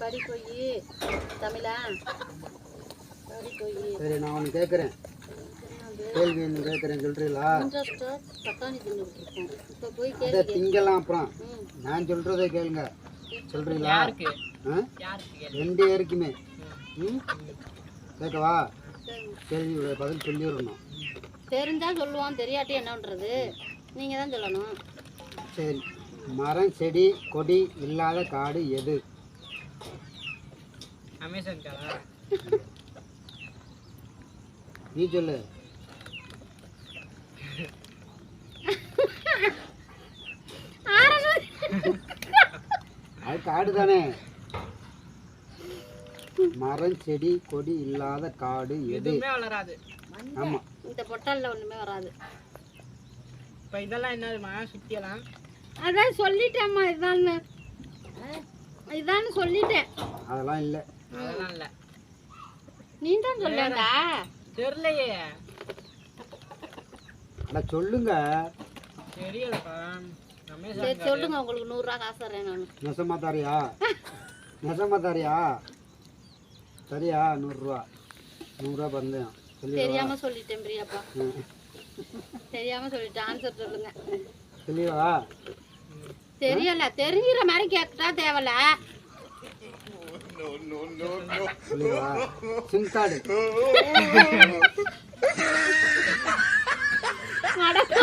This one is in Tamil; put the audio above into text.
படி போய் தமிழா? படி போய் சரி நான் ஒன்று கேட்குறேன் கேள்வி ஒன்று கேட்குறேன் சொல்கிறீங்களா தக்காளி இப்போ போய் கேள்வி திங்கலாம் அப்புறம். நான் சொல்கிறத கேளுங்க. சொல்கிறீங்களா யாருக்கு? ஆ? யாருக்கு கேளு. ரெண்டு பேருக்குமே. ம். கேட்கவா. கேள்வியோட பதில் சொல்லிடணும் தெரிஞ்சா சொல்லுவான் தெரியாட்டி என்ன பண்றது நீங்க தான் சொல்லணும். சரி. மரம் செடி கொடி இல்லாத காடு எது? அமேசான் காலா? நீ சொல்லு. அது காடு தானே. மரம் செடி கொடி இல்லாத காடு எது? எதுவுமே வளராது. ஆமா. இந்த பொட்டல்ல ஒண்ணுமே வராது. இப்போ இதெல்லாம் என்னதுமா சுத்தியெல்லாம்? அதான் சொல்லிட்டேம்மா இதான்னு. இதான்னு சொல்லிட்டேன். அதெல்லாம் இல்லை. அதெல்லாம் இல்லை. நீ தான் சொல்லேன்டா தெரியலையே. அட சொல்லுங்க. தெரியலப்பா. சரி சொல்லுங்க உங்களுக்கு நூறுரூவா காசு தரேன் நான். நெசமா தாரியா? நெசமா தாரியா? சரியா நூறுரூவா. நூறுரூவா பந்தயம். தெரியாம சொல்லிட்டேன் பிரியாப்பா. தெரியாம சொல்லிட்டேன். ஆன்சர் சொல்லுங்க. சொல்லிடுவா. தெரியல. தெரிஞ்சிற மாதிரி それはセンターレス 알았어.